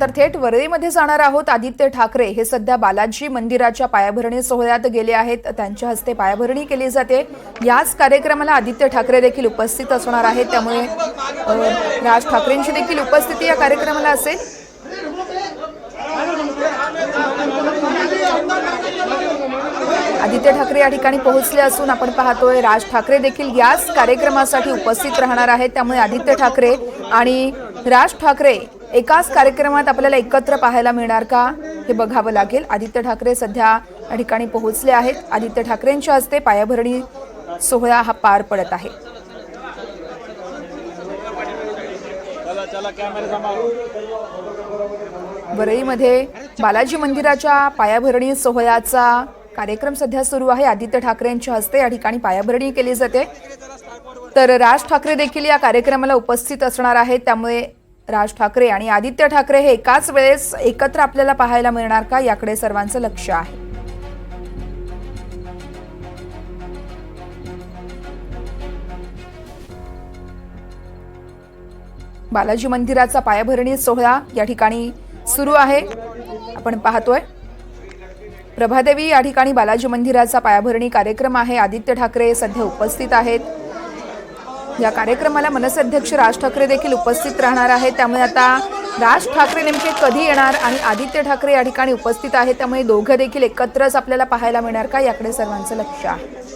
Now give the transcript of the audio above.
तर थेट वरळीमध्ये जाणार आहोत आदित्य ठाकरे. हे सध्या बालाजी मंदिराच्या पायाभरणी सोहळ्यात गेले आहेत. त्यांच्या हस्ते पायाभरणी केली जाते. याच कार्यक्रमाला आदित्य ठाकरे देखील उपस्थित असणार आहेत. त्यामुळे राज ठाकरेंची देखील उपस्थिती या कार्यक्रमाला असेल. आदित्य ठाकरे या ठिकाणी पोहोचले असून आपण पाहतोय राज ठाकरे देखील याच कार्यक्रमासाठी उपस्थित राहणार आहेत. त्यामुळे आदित्य ठाकरे आणि राज ठाकरे एकाच कार्यक्रमात आपल्याला एकत्र पाहायला मिळणार का? हे बघावं लागेल. आदित्य ठाकरे सध्या या ठिकाणी पोहोचले आहेत. आदित्य ठाकरेंच्या हस्ते पायाभरणी सोहळा हा पार पडत आहे. वरळीमध्ये बालाजी मंदिराच्या पायाभरणी सोहळ्याचा कार्यक्रम सध्या सुरू आहे. आदित्य ठाकरेंच्या हस्ते या ठिकाणी पायाभरणी केली जाते. तर राज ठाकरे देखील या कार्यक्रमाला उपस्थित असणार आहेत. त्यामुळे राज ठाकरे आणि आदित्य ठाकरे हे एकाच वेळेस एकत्र आपल्याला पाहायला मिळणार का? याकडे सर्वांचं लक्ष आहे. बालाजी मंदिराचा पायाभरणी सोहळा या ठिकाणी सुरू आहे. आपण पाहतोय. प्रभादेवी या ठिकाणी बालाजी मंदिराचा पायाभरणी कार्यक्रम आहे. आदित्य ठाकरे सध्या उपस्थित आहेत. या कार्यक्रमाला मनसे अध्यक्ष राज ठाकरे देखील उपस्थित राहणार आहेत. त्यामुळे आता राज ठाकरे नेमके कधी येणार आणि आदित्य ठाकरे या ठिकाणी उपस्थित आहेत. त्यामुळे दोघं देखील एकत्रच आपल्याला पाहायला मिळणार का? याकडे सर्वांचं लक्ष आहे.